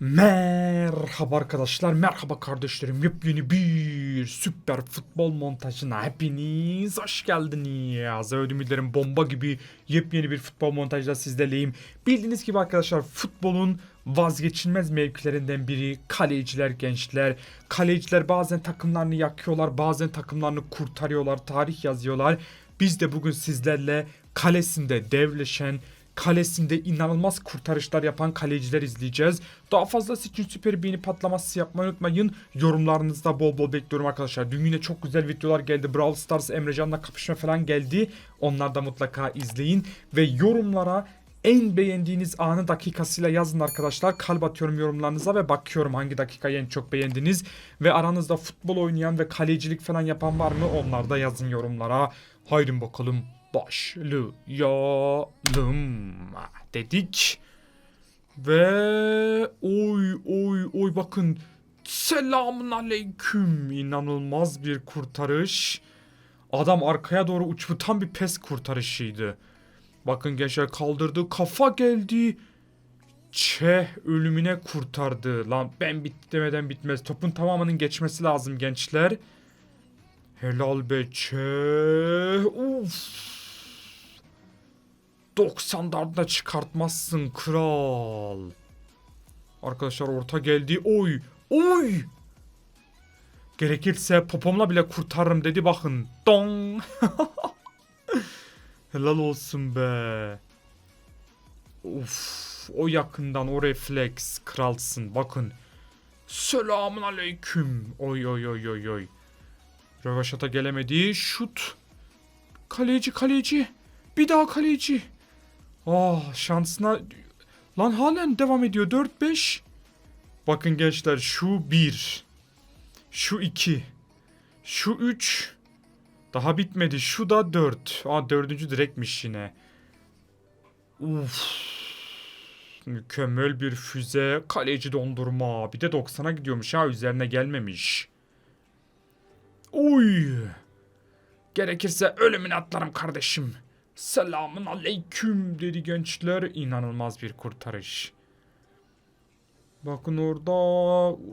Merhaba arkadaşlar, merhaba kardeşlerim. Yepyeni bir süper futbol montajına hepiniz hoş geldiniz. Ödümlerim bomba gibi yepyeni bir futbol montajla sizlerleyim. Bildiğiniz gibi arkadaşlar futbolun vazgeçilmez mevkilerinden biri kaleciler gençler. Kaleciler bazen takımlarını yakıyorlar, bazen takımlarını kurtarıyorlar, tarih yazıyorlar. Biz de bugün sizlerle kalesinde devleşen kalesinde inanılmaz kurtarışlar yapan kaleciler izleyeceğiz. Daha fazlası için süper beğeni patlaması yapmayı unutmayın. Yorumlarınızda bol bol bekliyorum arkadaşlar. Dün yine çok güzel videolar geldi. Brawl Stars Emrecan'la kapışma falan geldi. Onlar da mutlaka izleyin. Ve yorumlara en beğendiğiniz anı dakikasıyla yazın arkadaşlar. Kalp atıyorum yorumlarınıza ve bakıyorum hangi dakikayı en çok beğendiniz. Ve aranızda futbol oynayan ve kalecilik falan yapan var mı? Onlar da yazın yorumlara. Haydi bakalım başlayalım dedik. Ve oy oy oy bakın selamun aleyküm inanılmaz bir kurtarış. Adam arkaya doğru uçtu tam bir pes kurtarışıydı. Bakın gençler kaldırdı kafa geldi. Çeh ölümüne kurtardı. Lan ben bitti demeden bitmez. Topun tamamının geçmesi lazım gençler. Helal be Çeh. Uf. 90 da çıkartmazsın kral. Arkadaşlar orta geldi. Oy. Oy. Gerekirse popomla bile kurtarırım dedi bakın. Dong. Helal olsun be. Uf, o yakından o refleks kralsın. Bakın. Selamun aleyküm. Oy oy oy oy oy. Rövaşata gelemedi. Şut. Kaleci kaleci. Bir daha kaleci. Ah şansına... Lan halen devam ediyor. 4-5. Bakın gençler şu 1. Şu 2. Şu 3. Daha bitmedi. Şu da 4. Aa dördüncü direktmiş yine. Uf. Mükemmel bir füze. Kaleci dondurma. Bir de 90'a gidiyormuş ha. Üzerine gelmemiş. Oy. Gerekirse ölümüne atlarım kardeşim. Selamun aleyküm dedi gençler. İnanılmaz bir kurtarış. Bakın orada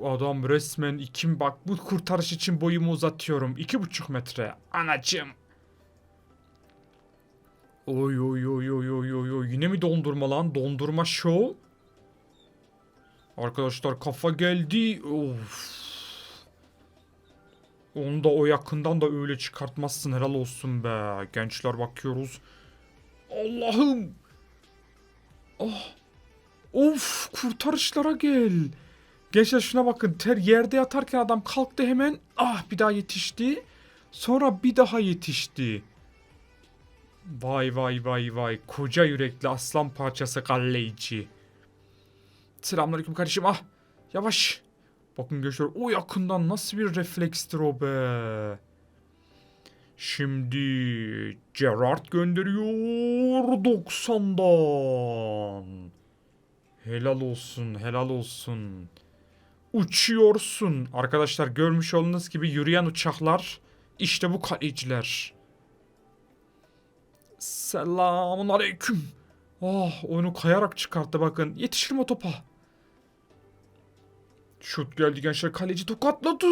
adam resmen ikim bak bu kurtarış için boyumu uzatıyorum. iki buçuk metre. Anacım. Oy oy oy oy oy oy oy. Yine mi dondurma lan? Dondurma show. Arkadaşlar kafa geldi. Of. Onu da o yakından da öyle çıkartmazsın helal olsun be. Gençler bakıyoruz. Allah'ım. Oh. Of kurtarışlara gel. Gençler şuna bakın. Ter yerde yatarken adam kalktı hemen. Ah bir daha yetişti. Sonra bir daha yetişti. Vay vay vay vay. Koca yürekli aslan parçası kalleyici. Selamünaleyküm kardeşim. Ah yavaş. Bakın gençler o yakından nasıl bir reflekstir o be. Şimdi Gerard gönderiyor 90'dan. Helal olsun, helal olsun. Uçuyorsun. Arkadaşlar görmüş olduğunuz gibi yürüyen uçaklar işte bu kaleciler. Selamun aleyküm. Ah onu kayarak çıkarttı bakın. Yetişirim o topa. Şut geldi gençler kaleci tokatladı.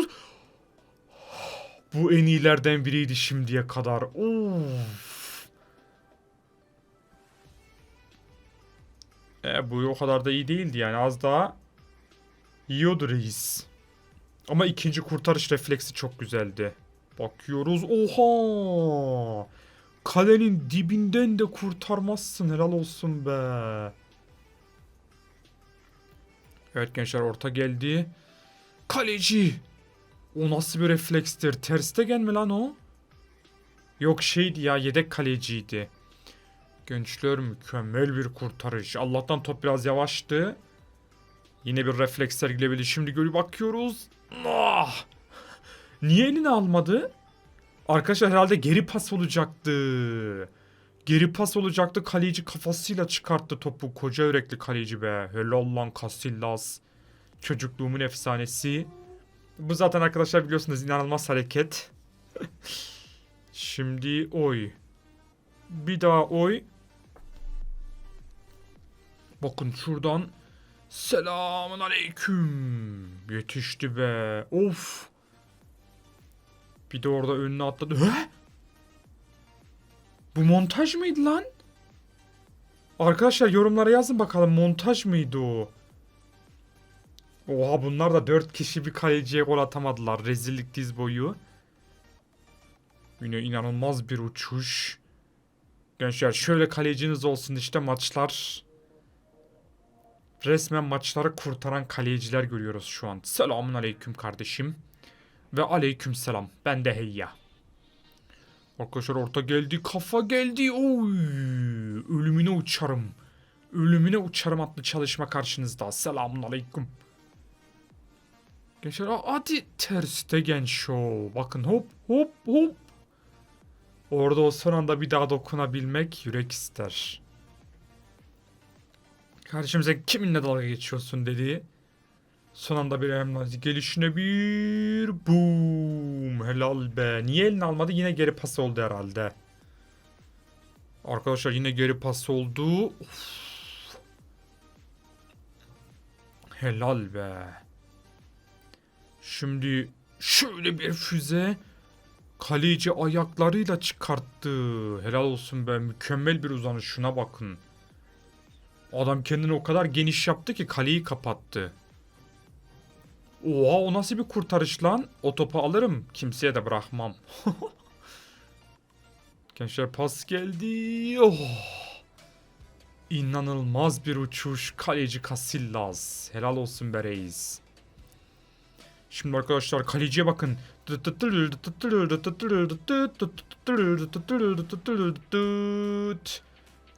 Bu en iyilerden biriydi şimdiye kadar. Uf. E, bu o kadar da iyi değildi yani az daha yiyordu reis. Ama ikinci kurtarış refleksi çok güzeldi. Bakıyoruz. Oha! Kalenin dibinden de kurtarmazsın. Helal olsun be. Evet gençler orta geldi. Kaleci. O nasıl bir reflekstir? Terste mi lan o? Yok şeydi ya yedek kaleciydi. Gençler mükemmel bir kurtarış. Allah'tan top biraz yavaştı. Yine bir refleks sergilebildi. Şimdi görü bakıyoruz. Ah! Niye elini almadı? Arkadaşlar herhalde geri pas olacaktı. Geri pas olacaktı. Kaleci kafasıyla çıkarttı topu. Koca yürekli kaleci be. Helal lan Casillas. Çocukluğumun efsanesi. Bu zaten arkadaşlar biliyorsunuz inanılmaz hareket. Şimdi oy. Bir daha oy. Bakın şuradan Selamun aleyküm. Yetişti be. Of. Bir de orada önüne atladı. He? Bu montaj mıydı lan? Arkadaşlar yorumlara yazın bakalım montaj mıydı o? Oha bunlar da 4 kişi bir kaleciye gol atamadılar. Rezillik diz boyu. Yine inanılmaz bir uçuş. Gençler şöyle kaleciniz olsun işte maçlar. Resmen maçları kurtaran kaleciler görüyoruz şu an. Selamun aleyküm kardeşim. Ve aleyküm selam. Ben de heyya. Arkadaşlar orta geldi. Kafa geldi. Oy. Ölümüne uçarım. Ölümüne uçarım adlı çalışma karşınızda. Selamun aleyküm. Gençler hadi terste genç show. Bakın hop hop hop. Orada o son anda bir daha dokunabilmek yürek ister. Kardeşim sen kiminle dalga geçiyorsun dedi. Son anda bir emlacı gelişine bir boom. Helal be. Niye elini almadı? Yine geri pas oldu herhalde. Arkadaşlar yine geri pas oldu. Of. Helal be. Şimdi şöyle bir füze kaleci ayaklarıyla çıkarttı. Helal olsun be. Mükemmel bir uzanış. Şuna bakın. Adam kendini o kadar geniş yaptı ki kaleyi kapattı. Oha o nasıl bir kurtarış lan? O topu alırım. Kimseye de bırakmam. Gençler pas geldi. Oh. İnanılmaz bir uçuş. Kaleci Casillas. Helal olsun be reis. Şimdi arkadaşlar kaleciye bakın.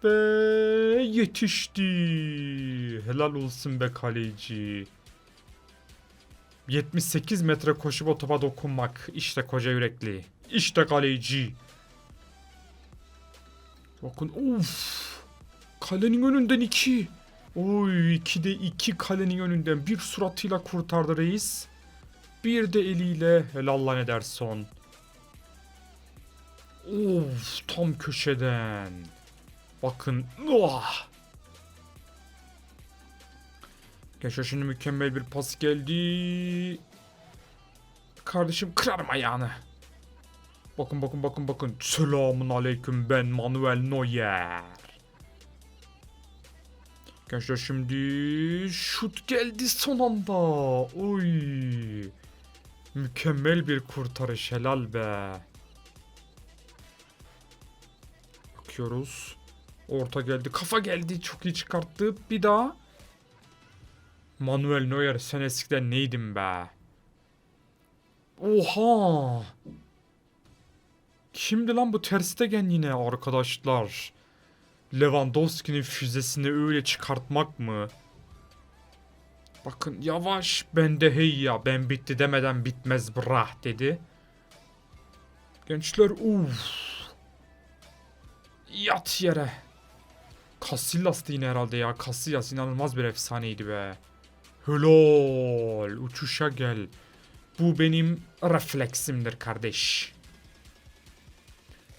Ve yetişti. Helal olsun be kaleci. 78 metre koşup o topa dokunmak. İşte koca yürekli. İşte kaleci. Bakın of. Kalenin önünden iki. Oy iki de iki kalenin önünden bir suratıyla kurtardı reis. Bir de eliyle helal lan Ederson. Of tam köşeden. Bakın. Oh. Gençler şimdi mükemmel bir pas geldi. Kardeşim kırarım ayağını. Bakın bakın bakın bakın. Selamun aleyküm ben Manuel Neuer. Gençler şimdi şut geldi son anda. Oy. Mükemmel bir kurtarış helal be. Bakıyoruz. Orta geldi. Kafa geldi. Çok iyi çıkarttı. Bir daha. Manuel Neuer sen eskiden neydin be? Oha! Kimdi lan bu Ter Stegen yine arkadaşlar? Lewandowski'nin füzesini öyle çıkartmak mı? Bakın yavaş ben de hey ya ben bitti demeden bitmez brah dedi. Gençler uff. Yat yere. Casillas'tı yine herhalde ya. Casillas inanılmaz bir efsaneydi be. Helal. Uçuşa gel. Bu benim refleksimdir kardeş.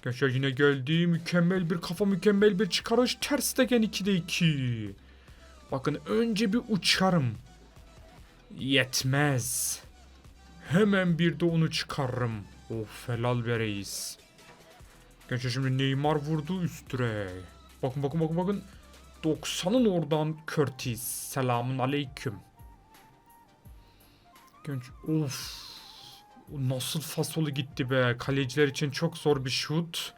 Gençler yine geldi. Mükemmel bir kafa, mükemmel bir çıkarış. Ters Stegen 2'de 2. Bakın önce bir uçarım. Yetmez. Hemen bir de onu çıkarırım. Of helal be reis. Gençler şimdi Neymar vurdu üstüne. Bakın bakın bakın bakın. 90'ın oradan Curtis. Selamun aleyküm. Genç of. Nasıl fasolu gitti be. Kaleciler için çok zor bir şut.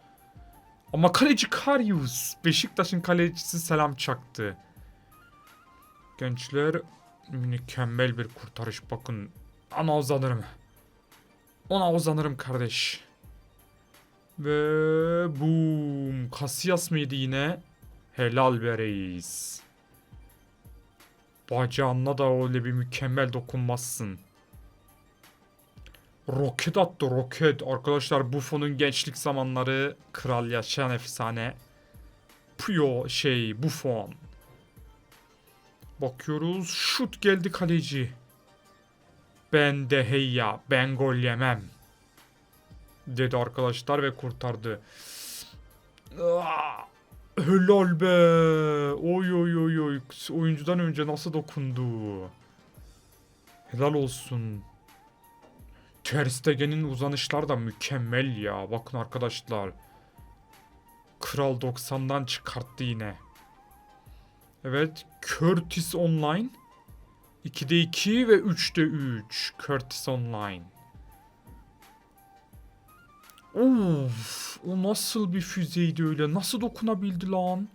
Ama kaleci Karius. Beşiktaş'ın kalecisi selam çaktı. Gençler mükemmel bir kurtarış bakın. Ana uzanırım. Ona uzanırım kardeş. Ve boom. Casillas mıydı yine? Helal be reis. Bacağınla da öyle bir mükemmel dokunmazsın. Roket attı roket. Arkadaşlar Buffon'un gençlik zamanları kral yaşayan efsane. Puyo şey Buffon. Bakıyoruz. Şut geldi kaleci. Ben de hey ya ben gol yemem. Dedi arkadaşlar ve kurtardı. Aa! Helal be. Oy oy oy oy. Oyuncudan önce nasıl dokundu? Helal olsun. Ter Stegen'in uzanışlar da mükemmel ya. Bakın arkadaşlar. Kral 90'dan çıkarttı yine. Evet. Curtis Online. 2'de 2 ve 3'de 3. Curtis Online. Of, o nasıl bir füzeydi öyle? Nasıl dokunabildi lan?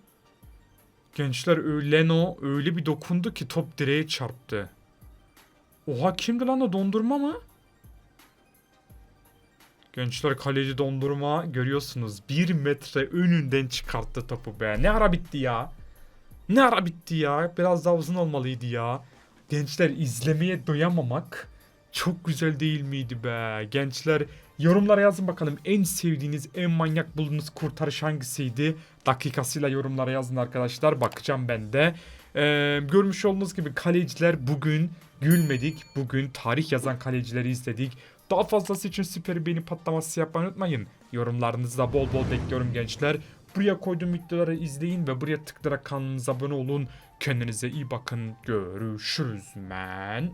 Gençler Leno öyle bir dokundu ki top direğe çarptı. Oha kimdi lan o dondurma mı? Gençler kaleci dondurma görüyorsunuz. Bir metre önünden çıkarttı topu be. Ne ara bitti ya? Ne ara bitti ya? Biraz daha uzun olmalıydı ya. Gençler izlemeye doyamamak çok güzel değil miydi be? Gençler yorumlara yazın bakalım en sevdiğiniz, en manyak bulduğunuz kurtarış hangisiydi? Dakikasıyla yorumlara yazın arkadaşlar. Bakacağım ben de. Ee, görmüş olduğunuz gibi kaleciler bugün gülmedik. Bugün tarih yazan kalecileri izledik. Daha fazlası için süper beğeni patlaması yapmayı unutmayın. Yorumlarınızı da bol bol bekliyorum gençler. Buraya koyduğum videoları izleyin ve buraya tıklayarak kanalımıza abone olun. Kendinize iyi bakın. Görüşürüz men.